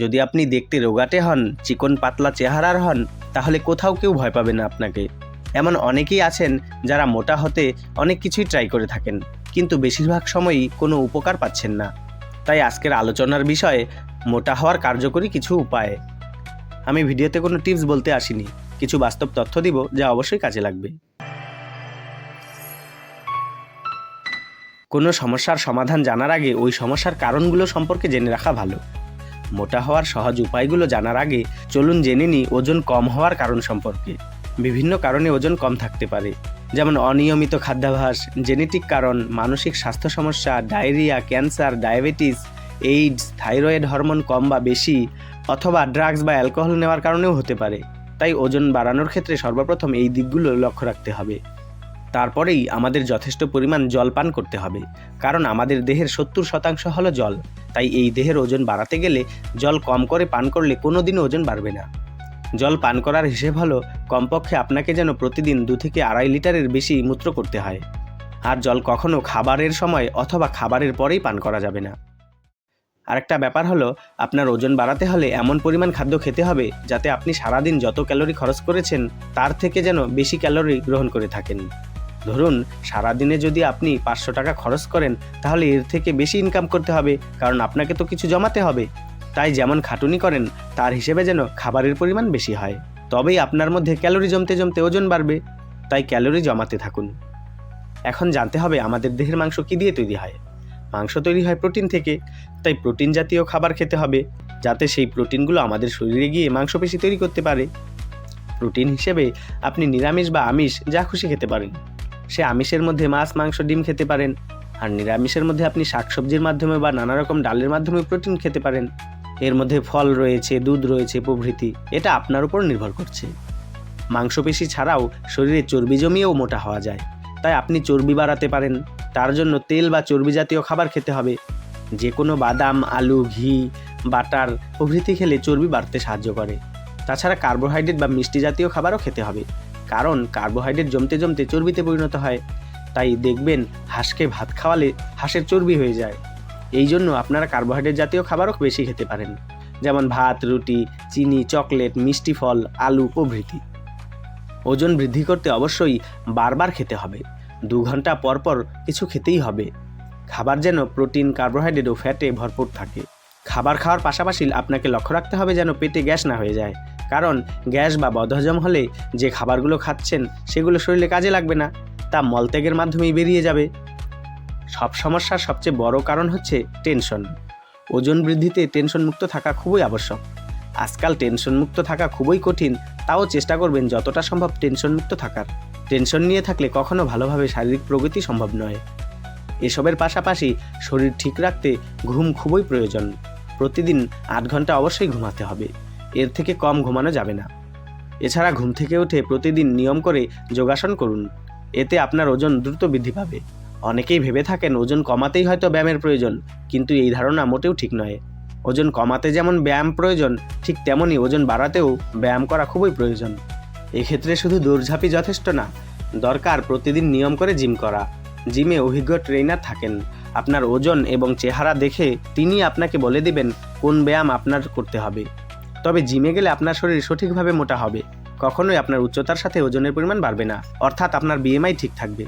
যদি আপনি দেখতে রোগাটে হন, চিকন পাতলা চেহারার হন, তাহলে কোথাও কেউ ভয় পাবে না আপনাকে। এমন অনেকেই আছেন যারা মোটা হতে অনেক কিছুই ট্রাই করে থাকেন, কিন্তু বেশিরভাগ সময়ই কোনো উপকার পাচ্ছেন না। তাই আজকের আলোচনার বিষয়ে, মোটা হওয়ার কার্যকরী কিছু উপায়। আমি ভিডিওতে কোনো টিপস বলতে আসিনি, কিছু বাস্তব তথ্য দিব যা অবশ্যই কাজে লাগবে। কোনো সমস্যার সমাধান জানার আগে ওই সমস্যার কারণগুলো সম্পর্কে জেনে রাখা ভালো। মোটা হওয়ার সহজ উপায়গুলো জানার আগে চলুন জেনে নিই ওজন কম হওয়ার কারণ সম্পর্কে। বিভিন্ন কারণে ওজন কম থাকতে পারে, যেমন অনিয়মিত খাদ্যাভ্যাস, জেনেটিক কারণ, মানসিক স্বাস্থ্য সমস্যা, diarrhoea, cancer, diabetes, AIDS, thyroid hormone কম বা বেশি, অথবা ড্রাগস বা অ্যালকোহল নেওয়ার কারণেও হতে পারে। তাই ওজন বাড়ানোর ক্ষেত্রে সর্বপ্রথম এই দিকগুলো লক্ষ্য রাখতে হবে। তারপরেই আমাদের যথেষ্ট পরিমাণ জল পান করতে হবে। কারণ আমাদের দেহের সত্তর শতাংশ হলো জল। তাই এই দেহের ওজন বাড়াতে গেলে জল কম করে পান করলে কোনো দিনও ওজন বাড়বে না। জল পান করার হিসেব হলো, কমপক্ষে আপনাকে যেন প্রতিদিন দু থেকে আড়াই লিটারের বেশি মূত্র করতে হয়। আর জল কখনো খাবারের সময় অথবা খাবারের পরেই পান করা যাবে না। আরেকটা ব্যাপার হলো, আপনার ওজন বাড়াতে হলে এমন পরিমাণ খাদ্য খেতে হবে যাতে আপনি সারাদিন যত ক্যালোরি খরচ করেছেন, তার থেকে যেন বেশি ক্যালোরি গ্রহণ করে থাকেন। ধরুন, সারাদিনে যদি আপনি পাঁচশো টাকা খরচ করেন, তাহলে এর থেকে বেশি ইনকাম করতে হবে, কারণ আপনাকে তো কিছু জমাতে হবে। তাই যেমন খাটুনি করেন, তার হিসেবে যেন খাবারের পরিমাণ বেশি হয়। তবেই আপনার মধ্যে ক্যালোরি জমতে জমতে ওজন বাড়বে। তাই ক্যালোরি জমাতে থাকুন। এখন জানতে হবে আমাদের দেহের মাংস কী দিয়ে তৈরি হয়। মাংস তৈরি হয় প্রোটিন থেকে, তাই প্রোটিন জাতীয় খাবার খেতে হবে, যাতে সেই প্রোটিনগুলো আমাদের শরীরে গিয়ে মাংসপেশি তৈরি করতে পারে। প্রোটিন হিসেবে আপনি নিরামিষ বা আমিষ যা খুশি খেতে পারেন। সে আমিষের মধ্যে মাছ, মাংস, ডিম খেতে পারেন। আর নিরামিষের মধ্যে আপনি শাকসবজির মাধ্যমে বা নানা রকম ডালের মাধ্যমে প্রোটিন খেতে পারেন। এর মধ্যে ফল রয়েছে, দুধ রয়েছে, প্রভৃতি। এটা আপনার উপর নির্ভর করছে। মাংসপেশি ছাড়াও শরীরে চর্বি জমিয়েও মোটা হওয়া যায়। তাই আপনি চর্বি বাড়াতে পারেন। তার জন্য তেল বা চর্বি জাতীয় খাবার খেতে হবে। যে কোনো বাদাম, আলু, ঘি, বাটার প্রভৃতি খেলে চর্বি বাড়তে সাহায্য করে। তাছাড়া কার্বোহাইড্রেট বা মিষ্টি জাতীয় খাবারও খেতে হবে। কারণ কার্বোহাইড্রেট জমতে জমতে চর্বিতে পরিণত হয়। তাই দেখবেন হাঁসকে ভাত খাওয়ালে হাঁসের চর্বি হয়ে যায়। এই জন্য আপনারা কার্বোহাইড্রেট জাতীয় খাবারও বেশি খেতে পারেন। যেমন ভাত, রুটি, চিনি, চকলেট, মিষ্টি ফল, আলু প্রভৃতি। ওজন বৃদ্ধি করতে অবশ্যই বারবার খেতে হবে। দু ঘণ্টা পর পর কিছু খেতেই হবে। খাবার যেন প্রোটিন, কার্বোহাইড্রেট ও ফ্যাটে ভরপুর থাকে। খাবার খাওয়ার পাশাপাশি আপনাকে লক্ষ্য রাখতে হবে যেন পেটে গ্যাস না হয়ে যায়। কারণ গ্যাস বা বদহজম হলে যে খাবারগুলো খাচ্ছেন, সেগুলো শরীরে কাজে লাগবে না, তা মলত্যাগের মাধ্যমেই বেরিয়ে যাবে। সব সমস্যার সবচেয়ে বড় কারণ হচ্ছে টেনশন। ওজন বৃদ্ধিতে টেনশন মুক্ত থাকা খুবই আবশ্যক। আজকাল টেনশন মুক্ত থাকা খুবই কঠিন, তাও চেষ্টা করবেন যতটা সম্ভব টেনশন মুক্ত থাকার। টেনশন নিয়ে থাকলে কখনো ভালোভাবে শারীরিক প্রগতি সম্ভব নয়। এসবের পাশাপাশি শরীর ঠিক রাখতে ঘুম খুবই প্রয়োজন। প্রতিদিন আট ঘণ্টা অবশ্যই ঘুমাতে হবে। এর থেকে কম ঘুমানো যাবে না। এছাড়া ঘুম থেকে উঠে প্রতিদিন নিয়ম করে যোগাসন করুন। এতে আপনার ওজন দ্রুত বৃদ্ধি পাবে। অনেকেই ভেবে থাকেন ওজন কমাতেই হয়তো ব্যায়ামের প্রয়োজন, কিন্তু এই ধারণা মোটেও ঠিক নয়। ওজন কমাতে যেমন ব্যায়াম প্রয়োজন, ঠিক তেমনই ওজন বাড়াতেও ব্যায়াম করা খুবই প্রয়োজন। এক্ষেত্রে শুধু দৌড়ঝাঁপি যথেষ্ট না, দরকার প্রতিদিন নিয়ম করে জিম করা। জিমে অভিজ্ঞ ট্রেনার থাকেন। আপনার ওজন এবং চেহারা দেখে তিনি আপনাকে বলে দিবেন কোন ব্যায়াম আপনার করতে হবে। তবে জিমে গেলে আপনার শরীর সঠিকভাবে মোটা হবে। কখনোই আপনার উচ্চতার সাথে ওজনের পরিমাণ বাড়বে না। অর্থাৎ আপনার বিএমআই ঠিক থাকবে।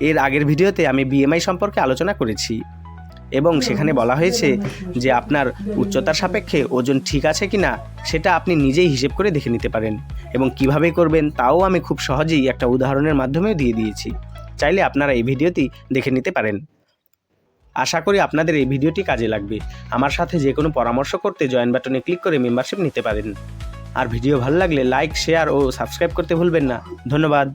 এর আগের ভিডিওতে আমি বিএমআই সম্পর্কে আলোচনা করেছি এবং সেখানে বলা হয়েছে যে আপনার উচ্চতার সাপেক্ষে ওজন ঠিক আছে কি না সেটা আপনি নিজেই হিসেব করে দেখে নিতে পারেন এবং কীভাবে করবেন তাও আমি খুব সহজেই একটা উদাহরণের মাধ্যমে দিয়ে দিয়েছি। চাইলে আপনারা এই ভিডিওটি দেখে নিতে পারেন। আশা করি আপনাদের এই ভিডিওটি কাজে লাগবে। আমার সাথে যে কোনো পরামর্শ করতে জয়েন বাটনে ক্লিক করে মেম্বারশিপ নিতে পারেন। আর ভিডিও ভালো লাগলে লাইক, শেয়ার ও সাবস্ক্রাইব করতে ভুলবেন না। ধন্যবাদ।